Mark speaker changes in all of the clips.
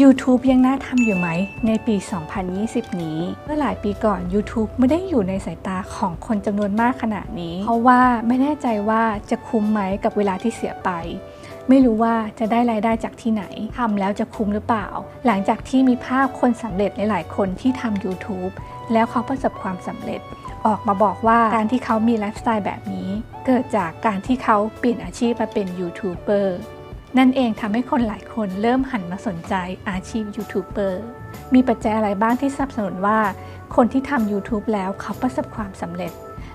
Speaker 1: YouTube ยังน่าทำอยู่ไหม ในปี 2020 นี้ เมื่อหลายปีก่อน YouTube ไม่ได้อยู่ในสายตาของคนจำนวนมากขนาดนี้ เพราะว่าไม่แน่ใจว่าจะคุ้มไหมกับเวลาที่เสียไป ไม่รู้ว่าจะได้รายได้จากที่ไหนทำแล้วจะคุ้มหรือเปล่า หลังจากที่มีภาพคนสำเร็จหลายๆ คนที่ทำ YouTube แล้วเขาประสบความสำเร็จ ออกมาบอกว่าการที่เขามีไลฟ์สไตล์แบบนี้ เกิดจากการที่เขาเปลี่ยนอาชีพมาเป็นยูทูบเบอร์ นั่นเองทำให้คนหลายคนเริ่มหันมาสนใจอาชีพยูทูบเบอร์มีปัจจัยอะไรบ้างที่สนับสนุนว่า คนที่ทำ YouTube แล้วเขาประสบความสำเร็จ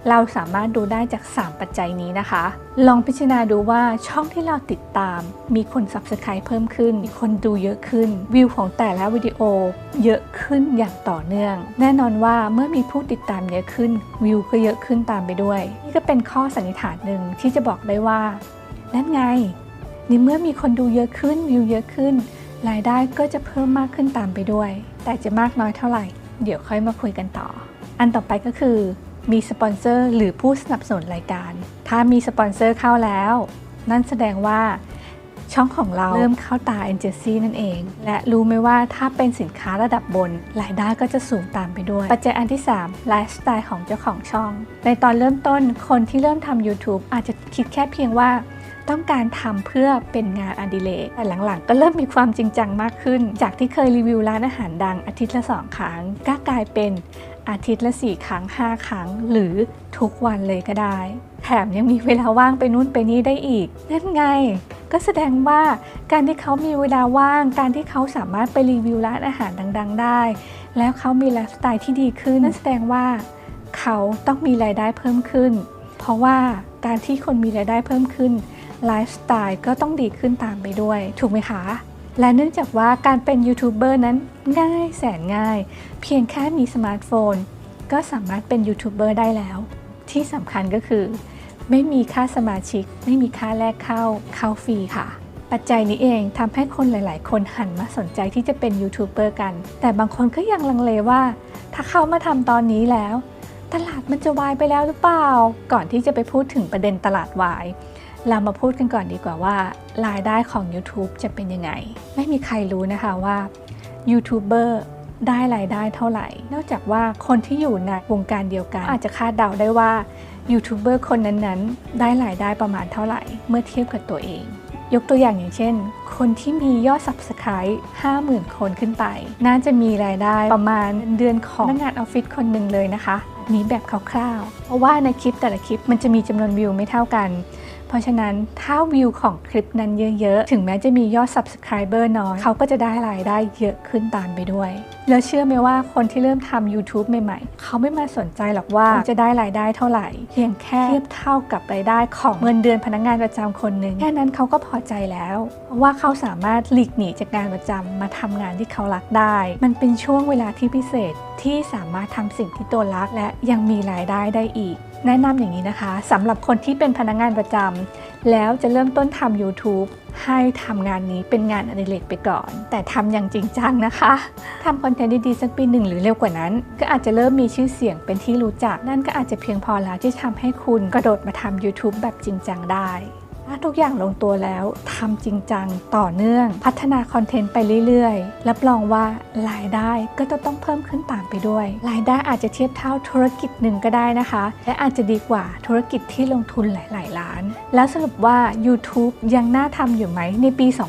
Speaker 1: เราสามารถดูได้จาก 3 ปัจจัยนี้นะคะ ลองพิจารณาดูว่าช่องที่เราติดตาม มีคน Subscribe เพิ่มขึ้น มีคนดูเยอะขึ้น วิวของแต่ละวิดีโอ เยอะขึ้นอย่างต่อเนื่อง แน่นอนว่าเมื่อมีผู้ติดตามเยอะขึ้น วิวก็เยอะขึ้นตามไปด้วย นี่ก็เป็นข้อสันนิษฐานหนึ่งที่จะบอกได้ว่านั่นไง ในเมื่อมีคนดูเยอะขึ้นวิวเยอะขึ้น รายได้ก็จะเพิ่มมากขึ้นตามไปด้วย แต่จะมากน้อยเท่าไหร่ เดี๋ยวค่อยมาคุยกันต่อ อันต่อไปก็คือ มีสปอนเซอร์หรือผู้สนับสนุนรายการ ถ้ามีสปอนเซอร์เข้าแล้ว นั่นแสดงว่าช่องของเราเริ่มเข้าตาเอเจนซี่นั่นเอง และรู้ไหมว่าถ้าเป็นสินค้าระดับบน รายได้ก็จะสูงตามไปด้วย ปัจจัยอันที่3ไลฟ์สไตล์ของเจ้าของช่อง ในตอนเริ่มต้นคนที่เริ่มทำ YouTube อาจจะคิดแค่เพียงว่า ต้องการทำเพื่อเป็นงานอดิเรกแต่หลังๆ ก็เริ่มมีความจริงจังมากขึ้น จากที่เคยรีวิวร้านอาหารดังอาทิตย์ละ 2 ครั้ง ก็กลายเป็นอาทิตย์ละ 4 ครั้ง 5 ครั้ง หรือทุกวันเลยก็ได้ แถมยังมีเวลาว่างไปนู่นไปนี่ได้อีก นั่นไง ก็แสดงว่าการที่เขามีเวลาว่าง การที่เขาสามารถไปรีวิวร้านอาหารดัง ๆ ได้ แล้วเขามีไลฟ์สไตล์ที่ดีขึ้น นั่นแสดงว่าเขาต้องมีรายได้เพิ่มขึ้น เพราะว่าการที่คนมีรายได้เพิ่มขึ้น ไลฟ์สไตล์ก็ต้องดีขึ้นตามไปด้วย ถูกไหมคะ และเนื่องจากว่าการเป็นยูทูบเบอร์นั้นง่ายแสนง่าย เพียงแค่มีสมาร์ทโฟน ก็สามารถเป็นยูทูบเบอร์ได้แล้ว ที่สำคัญก็คือ ไม่มีค่าสมาชิก ไม่มีค่าแลกเข้าเข้าฟรีค่ะปัจจัยนี้เองทำให้คนหลาย ๆ คนหันมาสนใจที่จะเป็นยูทูบเบอร์กัน แต่บางคนก็ยังลังเลว่า ถ้าเข้ามาทำตอนนี้แล้ว ตลาดมันจะวายไปแล้วหรือเปล่า ก่อนที่จะไปพูดถึงประเด็นตลาดวาย เรามาพูดกันก่อนดีกว่าว่ารายได้ของ YouTube จะเป็นยังไง ไม่มีใครรู้นะคะว่ายูทูบเบอร์ได้รายได้เท่าไหร่ นอกจากว่าคนที่อยู่ในวงการเดียวกัน อาจจะคาดเดาได้ว่ายูทูบเบอร์คนนั้นๆ ได้รายได้ประมาณเท่าไหร่ เมื่อเทียบกับตัวเอง ยกตัวอย่างอย่างเช่น คนที่มียอด Subscribe 50,000 คนขึ้นไป น่าจะมีรายได้ประมาณเดือนของพนักงานออฟฟิศคนหนึ่งเลยนะคะ นี้แบบคร่าวๆ เพราะว่าในคลิปแต่ละคลิปมันจะมีจำนวนวิวไม่เท่ากัน เพราะฉะนั้นถ้าวิวของคลิปนั้นเยอะๆ ถึงแม้จะมียอด Subscriber น้อยเขาก็จะได้รายได้เยอะขึ้นตามไปด้วย แล้วเชื่อไหมว่าคนที่เริ่มทำ YouTube ใหม่ๆ เขาไม่มาสนใจหรอกว่าจะได้รายได้เท่าไหร่ เพียงแค่เทียบเท่ากับรายได้ของเงินเดือนพนักงานประจำคนหนึ่งแค่นั้นเขาก็พอใจแล้วเพราะว่าเขาสามารถหลีกหนีจากงานประจำมาทำงานที่เขารักได้ มันเป็นช่วงเวลาที่พิเศษที่สามารถทำสิ่งที่ตัวรักและยังมีรายได้ได้อีก แนะนำอย่างนี้นะคะสำหรับคนที่เป็นพนักงานประจำแล้วจะเริ่มต้นทำ YouTube ให้ทำงานนี้เป็นงานอดิเรกไปก่อน แต่ทำอย่างจริงจังนะคะทำคอนเทนต์ดีๆสักปีหนึ่งหรือเร็วกว่านั้น ก็อาจจะเริ่มมีชื่อเสียงเป็นที่รู้จัก นั่นก็อาจจะเพียงพอแล้วที่ทำให้คุณกระโดดมาทำ YouTube แบบจริงจังได้ ถ้าทุกอย่างลงตัวแล้วทำจริงจังต่อเนื่อง พัฒนาคอนเทนต์ไปเรื่อยๆ รับรองว่ารายได้ก็จะต้องเพิ่มขึ้นตามไปด้วย รายได้อาจจะเทียบเท่าธุรกิจหนึ่งก็ได้นะคะ และอาจจะดีกว่าธุรกิจที่ลงทุนหลาย ๆ ล้าน แล้วสรุปว่า YouTube ยังน่าทำอยู่ไหมในปี 2020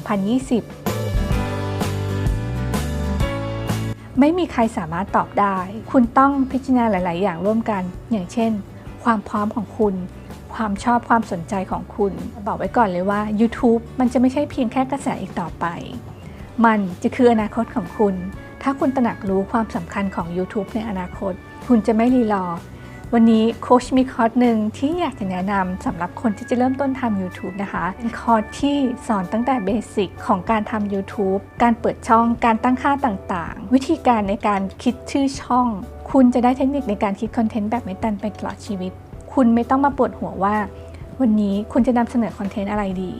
Speaker 1: ไม่มีใครสามารถตอบได้ คุณต้องพิจารณาหลาย ๆ อย่างร่วมกัน อย่างเช่น ความพร้อมของคุณ ความชอบความสนใจของคุณ บอกไว้ก่อนเลยว่า YouTube มันจะไม่ใช่เพียงแค่กระแสอีกต่อไป มันจะคืออนาคตของคุณ ถ้าคุณตระหนักรู้ความสำคัญของ YouTube ในอนาคต คุณจะไม่รีรอ วันนี้โค้ชมีคอร์สหนึ่งที่อยากจะแนะนำสำหรับคนที่จะเริ่มต้นทำ YouTube นะคะเป็นคอร์สที่สอนตั้งแต่เบสิกของการทำ YouTube การเปิดช่อง การตั้งค่าต่างๆ วิธีการในการคิดชื่อช่อง คุณจะได้เทคนิคในการคิดคอนเทนต์แบบไม่ตันไปตลอดชีวิต คุณไม่ต้องมาปวดหัวว่า วันนี้คุณจะนำเสนอคอนเทนต์อะไรดี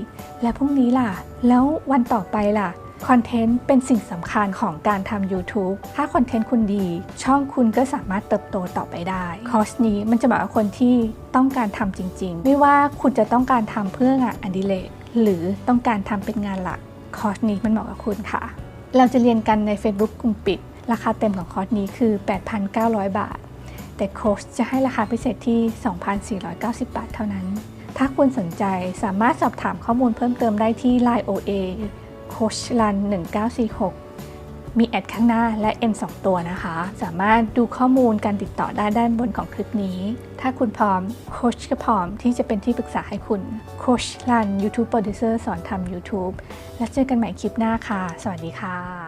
Speaker 1: และพรุ่งนี้ล่ะ แล้ววันต่อไปล่ะคอนเทนต์เป็นสิ่งสำคัญของการทำ YouTube ถ้าคอนเทนต์คุณดี ช่องคุณก็สามารถเติบโตต่อไปได้ คอร์สนี้มันจะเหมาะกับคนที่ต้องการทำจริง ๆ ไม่ว่าคุณจะต้องการทำเพื่องานอดิเรกหรือต้องการทำเป็นงานหลัก คอร์สนี้มันเหมาะกับคุณค่ะ เราจะเรียนกันใน Facebook กลุ่มปิด ราคาเต็มของคอร์สนี้คือ 8,900 บาท แต่โค้ชจะให้ราคาพิเศษที่ 2,490 บาทเท่านั้น ถ้าคุณสนใจสามารถสอบถามข้อมูลเพิ่มเติมได้ที่ Line OA โคชรัน1946 มีแอดข้างหน้าและ N 2ตัวนะคะ สามารถดูข้อมูลการติดต่อได้ด้านบนของคลิปนี้ ถ้าคุณพร้อมโคชก็พร้อมที่จะเป็นที่ปรึกษาให้คุณโคชรัน YouTube Producer สอนทำ YouTube แล้วเจอกันใหม่คลิปหน้าค่ะ สวัสดีค่ะ